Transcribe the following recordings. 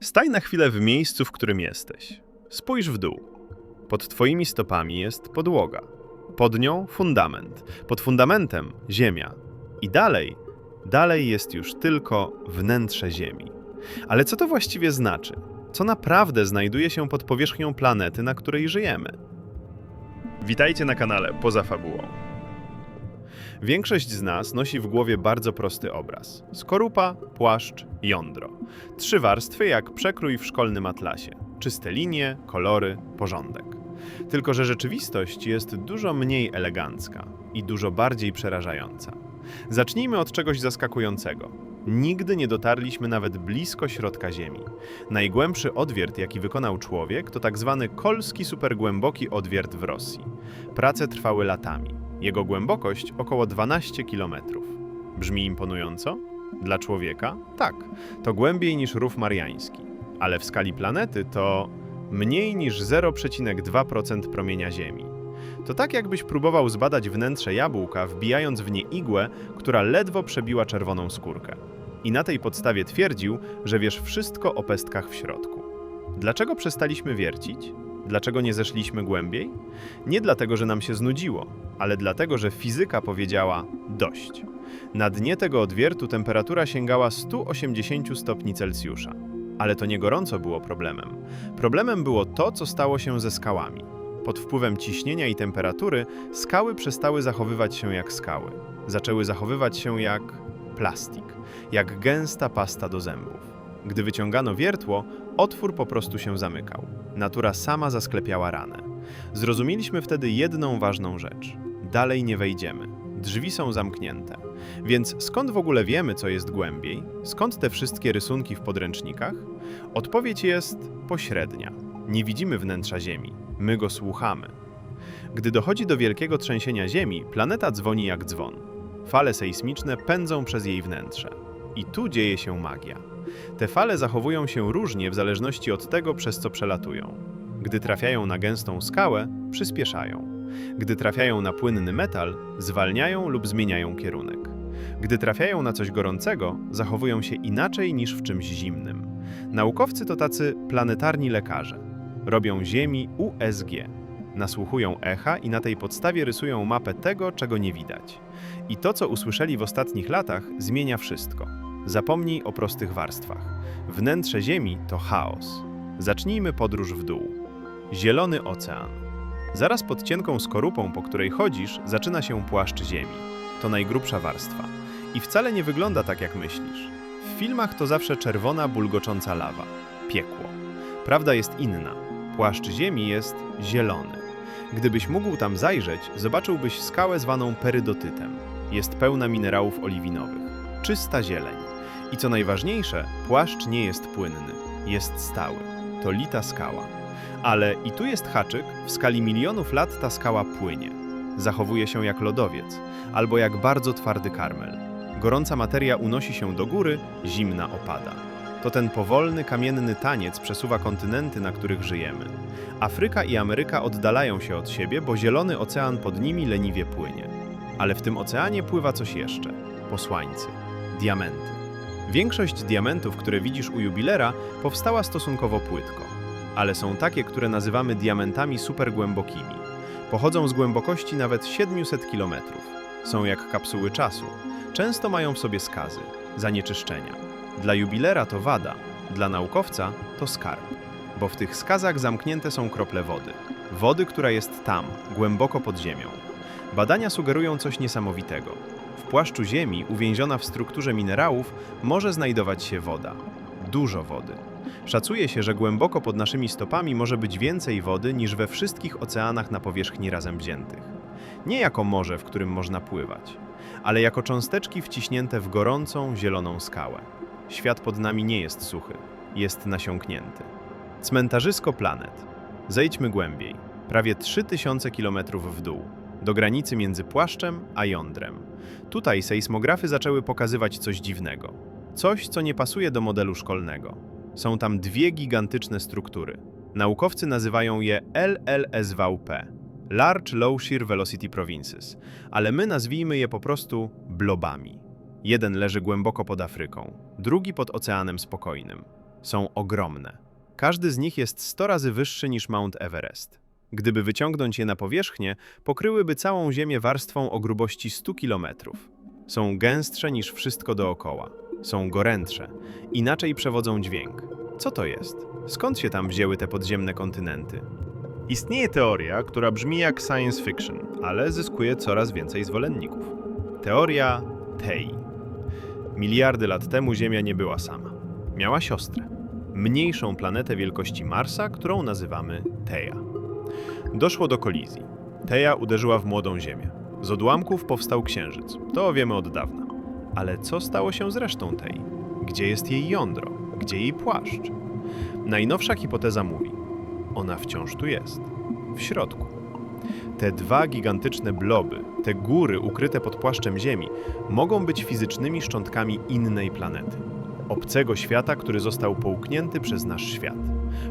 Staj na chwilę w miejscu, w którym jesteś. Spójrz w dół. Pod twoimi stopami jest podłoga. Pod nią fundament. Pod fundamentem ziemia. I dalej, dalej jest już tylko wnętrze Ziemi. Ale co to właściwie znaczy? Co naprawdę znajduje się pod powierzchnią planety, na której żyjemy? Witajcie na kanale Poza Fabułą. Większość z nas nosi w głowie bardzo prosty obraz: skorupa, płaszcz, jądro. Trzy warstwy jak przekrój w szkolnym atlasie: czyste linie, kolory, porządek. Tylko, że rzeczywistość jest dużo mniej elegancka i dużo bardziej przerażająca. Zacznijmy od czegoś zaskakującego. Nigdy nie dotarliśmy nawet blisko środka Ziemi. Najgłębszy odwiert, jaki wykonał człowiek, to tak zwany kolski supergłęboki odwiert w Rosji. Prace trwały latami. Jego głębokość około 12 km. Brzmi imponująco? Dla człowieka? Tak, to głębiej niż rów mariański. Ale w skali planety to mniej niż 0,2% promienia Ziemi. To tak jakbyś próbował zbadać wnętrze jabłka, wbijając w nie igłę, która ledwo przebiła czerwoną skórkę. I na tej podstawie twierdził, że wiesz wszystko o pestkach w środku. Dlaczego przestaliśmy wiercić? Dlaczego nie zeszliśmy głębiej? Nie dlatego, że nam się znudziło, ale dlatego, że fizyka powiedziała dość. Na dnie tego odwiertu temperatura sięgała 180 stopni Celsjusza. Ale to nie gorąco było problemem. Problemem było to, co stało się ze skałami. Pod wpływem ciśnienia i temperatury skały przestały zachowywać się jak skały. Zaczęły zachowywać się jak plastik, jak gęsta pasta do zębów. Gdy wyciągano wiertło, otwór po prostu się zamykał. Natura sama zasklepiała ranę. Zrozumieliśmy wtedy jedną ważną rzecz. Dalej nie wejdziemy. Drzwi są zamknięte. Więc skąd w ogóle wiemy, co jest głębiej? Skąd te wszystkie rysunki w podręcznikach? Odpowiedź jest pośrednia. Nie widzimy wnętrza Ziemi, my go słuchamy. Gdy dochodzi do wielkiego trzęsienia Ziemi, planeta dzwoni jak dzwon. Fale sejsmiczne pędzą przez jej wnętrze. I tu dzieje się magia. Te fale zachowują się różnie w zależności od tego, przez co przelatują. Gdy trafiają na gęstą skałę, przyspieszają. Gdy trafiają na płynny metal, zwalniają lub zmieniają kierunek. Gdy trafiają na coś gorącego, zachowują się inaczej niż w czymś zimnym. Naukowcy to tacy planetarni lekarze. Robią Ziemi USG. Nasłuchują echa i na tej podstawie rysują mapę tego, czego nie widać. I to, co usłyszeli w ostatnich latach, zmienia wszystko. Zapomnij o prostych warstwach. Wnętrze Ziemi to chaos. Zacznijmy podróż w dół. Zielony ocean. Zaraz pod cienką skorupą, po której chodzisz, zaczyna się płaszcz Ziemi. To najgrubsza warstwa. I wcale nie wygląda tak, jak myślisz. W filmach to zawsze czerwona, bulgocząca lawa. Piekło. Prawda jest inna. Płaszcz Ziemi jest zielony. Gdybyś mógł tam zajrzeć, zobaczyłbyś skałę zwaną perydotytem. Jest pełna minerałów oliwinowych. Czysta zieleń. I co najważniejsze, płaszcz nie jest płynny. Jest stały. To lita skała. Ale i tu jest haczyk, w skali milionów lat ta skała płynie. Zachowuje się jak lodowiec, albo jak bardzo twardy karmel. Gorąca materia unosi się do góry, zimna opada. To ten powolny, kamienny taniec przesuwa kontynenty, na których żyjemy. Afryka i Ameryka oddalają się od siebie, bo zielony ocean pod nimi leniwie płynie. Ale w tym oceanie pływa coś jeszcze. Posłańcy. Diamenty. Większość diamentów, które widzisz u jubilera, powstała stosunkowo płytko. Ale są takie, które nazywamy diamentami supergłębokimi. Pochodzą z głębokości nawet 700 km. Są jak kapsuły czasu. Często mają w sobie skazy, zanieczyszczenia. Dla jubilera to wada, dla naukowca to skarb, bo w tych skazach zamknięte są krople wody. Wody, która jest tam, głęboko pod ziemią. Badania sugerują coś niesamowitego. W płaszczu Ziemi, uwięziona w strukturze minerałów, może znajdować się woda. Dużo wody. Szacuje się, że głęboko pod naszymi stopami może być więcej wody niż we wszystkich oceanach na powierzchni razem wziętych. Nie jako morze, w którym można pływać, ale jako cząsteczki wciśnięte w gorącą, zieloną skałę. Świat pod nami nie jest suchy, jest nasiąknięty. Cmentarzysko planet. Zejdźmy głębiej, prawie 3000 km w dół, do granicy między płaszczem a jądrem. Tutaj sejsmografy zaczęły pokazywać coś dziwnego. Coś, co nie pasuje do modelu szkolnego. Są tam dwie gigantyczne struktury. Naukowcy nazywają je LLSVP Large Low Shear Velocity Provinces, ale my nazwijmy je po prostu blobami. Jeden leży głęboko pod Afryką, drugi pod Oceanem Spokojnym. Są ogromne. Każdy z nich jest 100 razy wyższy niż Mount Everest. Gdyby wyciągnąć je na powierzchnię, pokryłyby całą Ziemię warstwą o grubości 100 kilometrów. Są gęstsze niż wszystko dookoła. Są gorętsze. Inaczej przewodzą dźwięk. Co to jest? Skąd się tam wzięły te podziemne kontynenty? Istnieje teoria, która brzmi jak science fiction, ale zyskuje coraz więcej zwolenników. Teoria Tei. Miliardy lat temu Ziemia nie była sama. Miała siostrę. Mniejszą planetę wielkości Marsa, którą nazywamy Teja. Doszło do kolizji. Teja uderzyła w młodą Ziemię. Z odłamków powstał Księżyc. To wiemy od dawna. Ale co stało się z resztą Tei? Gdzie jest jej jądro? Gdzie jej płaszcz? Najnowsza hipoteza mówi: ona wciąż tu jest, w środku. Te dwa gigantyczne bloby, te góry ukryte pod płaszczem Ziemi, mogą być fizycznymi szczątkami innej planety. Obcego świata, który został połknięty przez nasz świat,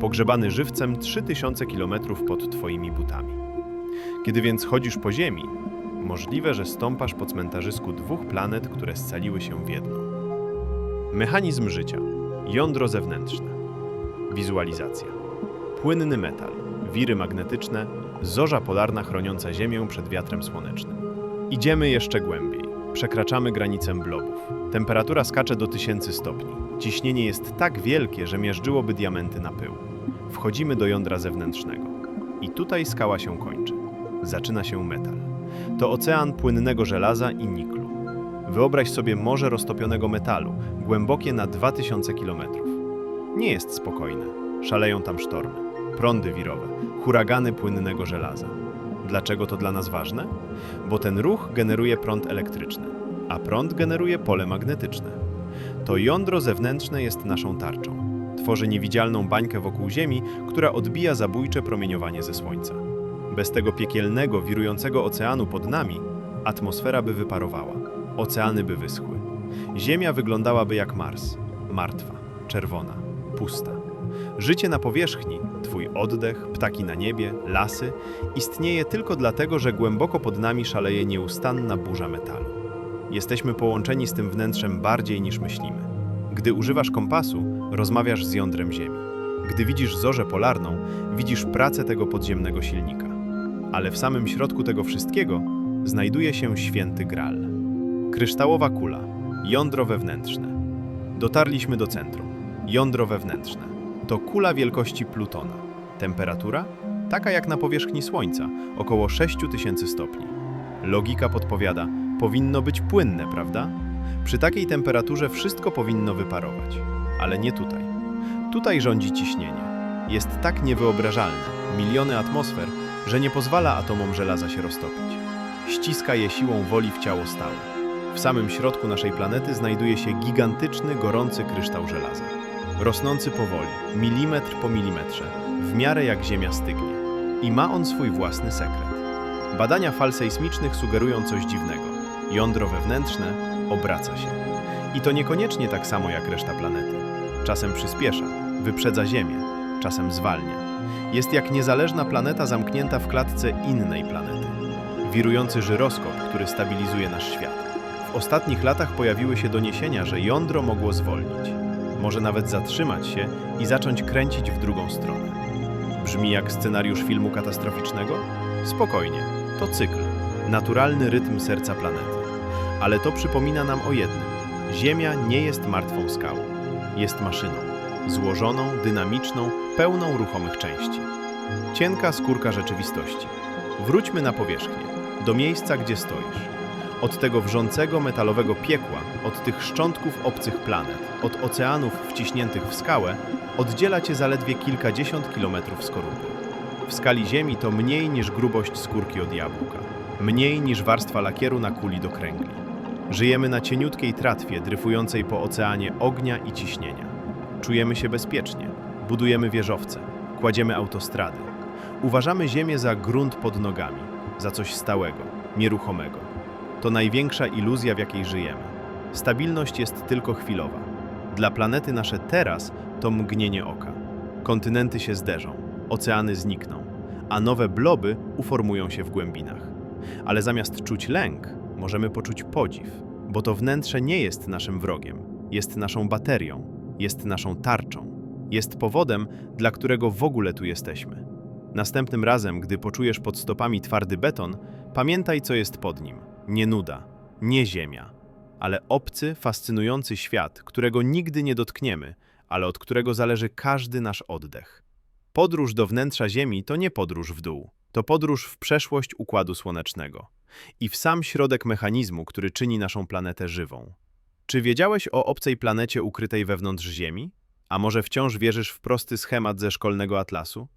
pogrzebany żywcem 3000 km pod Twoimi butami. Kiedy więc chodzisz po Ziemi, możliwe, że stąpasz po cmentarzysku dwóch planet, które scaliły się w jedną. Mechanizm życia, jądro zewnętrzne, wizualizacja, płynny metal, wiry magnetyczne, zorza polarna chroniąca Ziemię przed wiatrem słonecznym. Idziemy jeszcze głębiej. Przekraczamy granicę blobów. Temperatura skacze do tysięcy stopni. Ciśnienie jest tak wielkie, że miażdżyłoby diamenty na pył. Wchodzimy do jądra zewnętrznego. I tutaj skała się kończy. Zaczyna się metal. To ocean płynnego żelaza i niklu. Wyobraź sobie morze roztopionego metalu, głębokie na 2000 km. Nie jest spokojne. Szaleją tam sztormy, prądy wirowe, huragany płynnego żelaza. Dlaczego to dla nas ważne? Bo ten ruch generuje prąd elektryczny, a prąd generuje pole magnetyczne. To jądro zewnętrzne jest naszą tarczą. Tworzy niewidzialną bańkę wokół Ziemi, która odbija zabójcze promieniowanie ze Słońca. Bez tego piekielnego, wirującego oceanu pod nami, atmosfera by wyparowała, oceany by wyschły. Ziemia wyglądałaby jak Mars, martwa, czerwona, pusta. Życie na powierzchni, Twój oddech, ptaki na niebie, lasy, istnieje tylko dlatego, że głęboko pod nami szaleje nieustanna burza metalu. Jesteśmy połączeni z tym wnętrzem bardziej niż myślimy. Gdy używasz kompasu, rozmawiasz z jądrem Ziemi. Gdy widzisz zorzę polarną, widzisz pracę tego podziemnego silnika. Ale w samym środku tego wszystkiego znajduje się święty Graal. Kryształowa kula, jądro wewnętrzne. Dotarliśmy do centrum. Jądro wewnętrzne. To kula wielkości Plutona. Temperatura? Taka jak na powierzchni Słońca, około 6000 stopni. Logika podpowiada, powinno być płynne, prawda? Przy takiej temperaturze wszystko powinno wyparować. Ale nie tutaj. Tutaj rządzi ciśnienie. Jest tak niewyobrażalne, miliony atmosfer, że nie pozwala atomom żelaza się roztopić. Ściska je siłą woli w ciało stałe. W samym środku naszej planety znajduje się gigantyczny, gorący kryształ żelaza. Rosnący powoli, milimetr po milimetrze, w miarę jak Ziemia stygnie. I ma on swój własny sekret. Badania fal sejsmicznych sugerują coś dziwnego. Jądro wewnętrzne obraca się. I to niekoniecznie tak samo jak reszta planety. Czasem przyspiesza, wyprzedza Ziemię, czasem zwalnia. Jest jak niezależna planeta zamknięta w klatce innej planety. Wirujący żyroskop, który stabilizuje nasz świat. W ostatnich latach pojawiły się doniesienia, że jądro mogło zwolnić. Może nawet zatrzymać się i zacząć kręcić w drugą stronę. Brzmi jak scenariusz filmu katastroficznego? Spokojnie, to cykl, naturalny rytm serca planety. Ale to przypomina nam o jednym: Ziemia nie jest martwą skałą, jest maszyną, złożoną, dynamiczną, pełną ruchomych części. Cienka skórka rzeczywistości. Wróćmy na powierzchnię, do miejsca, gdzie stoisz. Od tego wrzącego metalowego piekła, od tych szczątków obcych planet, od oceanów wciśniętych w skałę, oddziela cię zaledwie kilkadziesiąt kilometrów skorupy. W skali Ziemi to mniej niż grubość skórki od jabłka, mniej niż warstwa lakieru na kuli do kręgli. Żyjemy na cieniutkiej tratwie dryfującej po oceanie ognia i ciśnienia. Czujemy się bezpiecznie, budujemy wieżowce, kładziemy autostrady. Uważamy Ziemię za grunt pod nogami, za coś stałego, nieruchomego. To największa iluzja, w jakiej żyjemy. Stabilność jest tylko chwilowa. Dla planety nasze teraz to mgnienie oka. Kontynenty się zderzą, oceany znikną, a nowe bloby uformują się w głębinach. Ale zamiast czuć lęk, możemy poczuć podziw, bo to wnętrze nie jest naszym wrogiem, jest naszą baterią, jest naszą tarczą. jest powodem, dla którego w ogóle tu jesteśmy. Następnym razem, gdy poczujesz pod stopami twardy beton, pamiętaj, co jest pod nim. Nie nuda, nie ziemia, ale obcy, fascynujący świat, którego nigdy nie dotkniemy, ale od którego zależy każdy nasz oddech. Podróż do wnętrza Ziemi to nie podróż w dół, to podróż w przeszłość Układu Słonecznego i w sam środek mechanizmu, który czyni naszą planetę żywą. Czy wiedziałeś o obcej planecie ukrytej wewnątrz Ziemi? A może wciąż wierzysz w prosty schemat ze szkolnego atlasu?